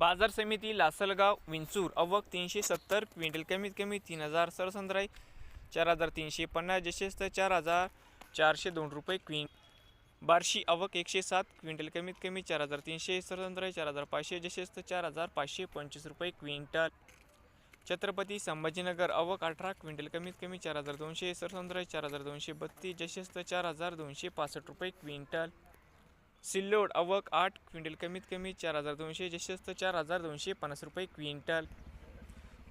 बाजार समिती लासलगाव विंचूर अवक तीनशे सत्तर क्विंटल कमीत कमी तीन हजार सरसंद्राई चार हजार तीनशे पन्नास जशेस्त चार हजार चारशे दोन रुपये क्विं बार्शी अवक एकशे सात क्विंटल कमीत कमी चार हजार तीनशे सरसंद्राई चार हजार पाचशे जशेस्त चार हजार पाचशे पंचवीस रुपये क्विंटल. छत्रपती संभाजीनगर अवक अठरा क्विंटल कमीत कमी चार हजार दोनशे सरसंद्राई चार हजार दोनशे बत्तीस जशेस्त चार हजार दोनशे पासष्ट रुपये क्विंटल. सिल्लोड अवक आठ क्विंटल कमीत कमी चार हजार दोनशे जशेस्त चार हजार दोनशे पन्नास रुपये क्विंटल.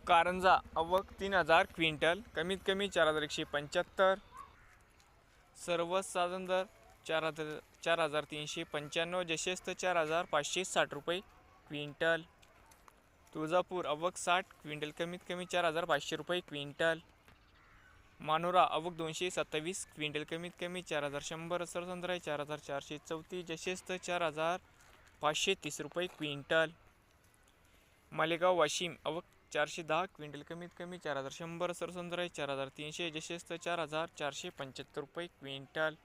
कारंजा अवक तीन हजार क्विंटल कमीत कमी चार हजार एकशे पंच्याहत्तर. सर्व साधन दर चार हजार चार हजार तीनशे पंच्याण्णव जशेस्त चार हजार पाचशे साठ रुपये क्विंटल. तुळजापूर अवक साठ क्विंटल कमीत कमी चार हजार पाचशे रुपये क्विंटल. मानोरा अवक दोनशे सत्तावीस क्विंटल कमीत कमी चार हजार शंभर सरसंद्राई चार हजार चारशे चौतीस जशेस्त चार हजार पाचशे तीस रुपये क्विंटल. मालेगाव वाशिम अवक चारशे दहा क्विंटल कमीत कमी चार हजार शंभर सरसंद्राई चार हजार तीनशे जशेस्त चार हजार चारशे पंच्याहत्तर रुपये क्विंटल.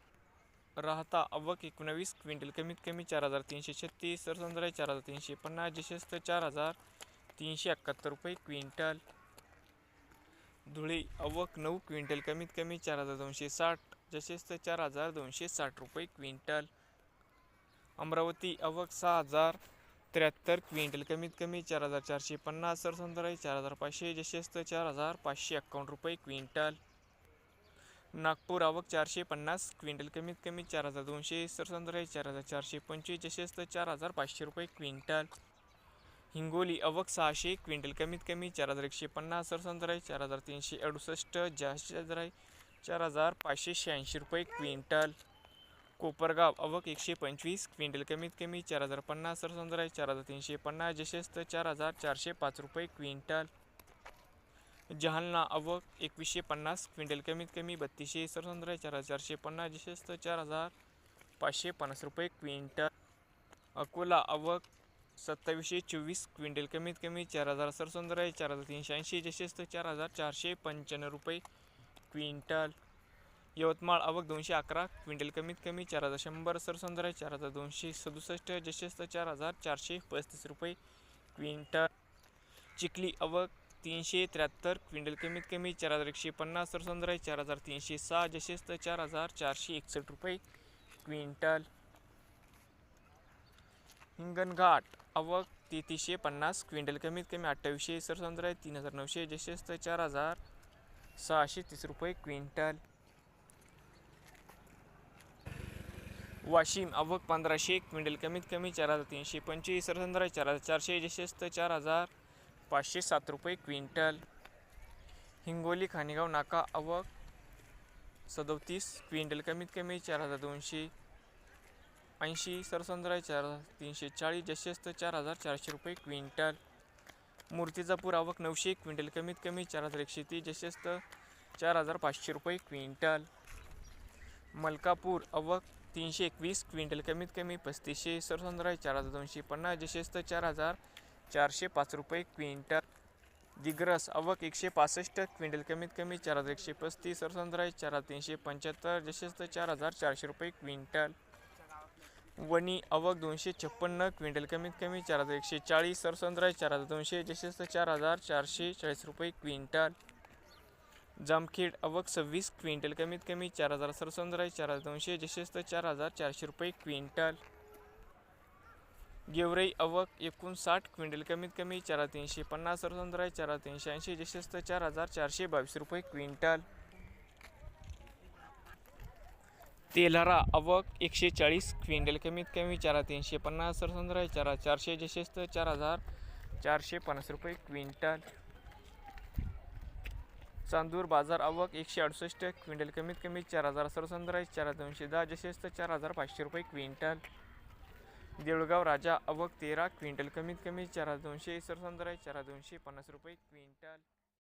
राहता अवक एकोणावीस क्विंटल कमीत कमी चार हजार तीनशे छत्तीस सरसंद्राई चार हजार तीनशे पन्नास जशेस्त चार हजार तीनशे एकाहत्तर रुपये क्विंटल. धुळे अवक नऊ क्विंटल कमीत कमी चार हजार दोनशे साठ जशेस्त चार हजार दोनशे साठ रुपये क्विंटल. अमरावती अवक सहा हजार त्र्याहत्तर क्विंटल कमीत कमी चार हजार चारशे पन्नास सरसंद्राई चार हजार पाचशे जशेस्त चार हजार पाचशे एक्कावन्न रुपये क्विंटल. नागपूर आवक चारशे पन्नास क्विंटल कमीत कमी चार हजार दोनशे सरसंद्राई चार हजार चारशे पंचवीस जशेस्त चार हजार पाचशे रुपये क्विंटल. हिंगोली अवक सहाशे क्विंटल कमीत कमी चार हजार एकशे पन्नास सरसंद्राई चार हजार तीनशे अडुसष्ट जास्तीराई चार हजार पाचशे शहाऐंशी रुपये क्विंटल. कोपरगाव अवक एकशे पंचवीस क्विंटल कमीत कमी चार हजार पन्नास सरसंद्राई चार हजार तीनशे पन्नास जशेस्त चार हजार चारशे पाच रुपये क्विंटल. जहालना अवक एकवीसशे पन्नास क्विंटल कमीत कमी बत्तीसशे सरसंद्राई चार हजार चारशे पन्नास जशेस्त चार हजार पाचशे पन्नास रुपये क्विंटल. अकोला अवक सत्तावीसशे चोवीस क्विंटल. कमीत कमी चार हजार सरसंद्राई चार हजार तीनशे ऐंशी जशेस्त चार हजार चारशे पंच्याण्णव रुपये क्विंटल. यवतमाळ आवक दोनशे अकरा क्विंटल. कमीत कमी चार हजार शंभर सरसंद्राई चार हजार दोनशे सदुसष्ट जशेस्त चार हजार चारशे पस्तीस रुपये क्विंटल. चिखली अवक तीनशे त्र्याहत्तर क्विंटल. कमीत कमी चार हजार एकशे पन्नास सरसंद्राई चार हजार तीनशे सहा जशेस्त चार हजार चारशे एकसष्ट रुपये क्विंटल. हिंगणघाट अवक तेतीसशे पन्नास. क्विंटल कमीत कमी अठ्ठावीसशे. सरसंद्राई तीन हजार नऊशे. जशेस्त चार हजार सहाशे तीस रुपये क्विंटल. वाशिम. अवक पंधराशे. क्विंटल कमीत कमी चार हजार तीनशे पंचवीस. सरसंद्राई चार हजार चारशे. जशेस्त चार हजार पाचशे सात रुपये क्विंटल. हिंगोली खानेगाव नाका. अवक सदोतीस. क्विंटल कमीत कमी चार हजार दोनशे. ऐंशी सरसंद्राय चार हजार तीनशे चाळीस जशेस्त चार हजार चारशे रुपये क्विंटल. मूर्तिजापूर आवक नऊशे क्विंटल कमीत कमी चार हजार एकशे तीस जशेस्त चार हजार पाचशे रुपये क्विंटल. मलकापूर आवक तीनशे एकवीस क्विंटल कमीत कमी पस्तीसशे सरसंद्राय चार हजार दोनशे पन्नास जशेस्त चार हजार चारशे पाच रुपये क्विंटल. दिग्रस अवक एकशे पासष्ट क्विंटल कमीत कमी चार हजार एकशे पस्तीस सरसंद्राय चार हजार तीनशे पंच्याहत्तर जशेस्त चार हजार चारशे रुपये क्विंटल. वणी अवक दोनशे छप्पन्न क्विंटल कमीत कमी चार हजार एकशे चाळीस सरसंद्राई चार हजार दोनशे जशेस्त चार हजार चारशे चाळीस रुपये क्विंटल. जामखेड अवक सव्वीस क्विंटल कमीत कमी चार हजार सरसंद्राई चार हजार दोनशे जशेस्त चार हजार चारशे रुपये क्विंटल. गेवराई अवक एकूण साठ क्विंटल कमीत कमी चार हजार तीनशे पन्नास सरसंद्राई चार हजार तीनशे ऐंशी जशेस्त चार हजार चारशे बावीस रुपये क्विंटल. तेल्हारा अवक एकशे चाळीस क्विंटल कमीत कमी चारा तीनशे पन्नास सरसंद्रा चारा चारशे जशेस्त चार हजार चारशे पन्नास रुपये क्विंटल. चांदूर बाजार अवक एकशे अडुसष्ट क्विंटल कमीत कमी चार हजार सरसंद्राई चार दोनशे दहा जशेस्त चार हजार पाचशे रुपये क्विंटल. देऊळगाव राजा अवक तेरा क्विंटल कमीत कमी चार दोनशे सरसंद्राई चार दोनशे पन्नास रुपये क्विंटल.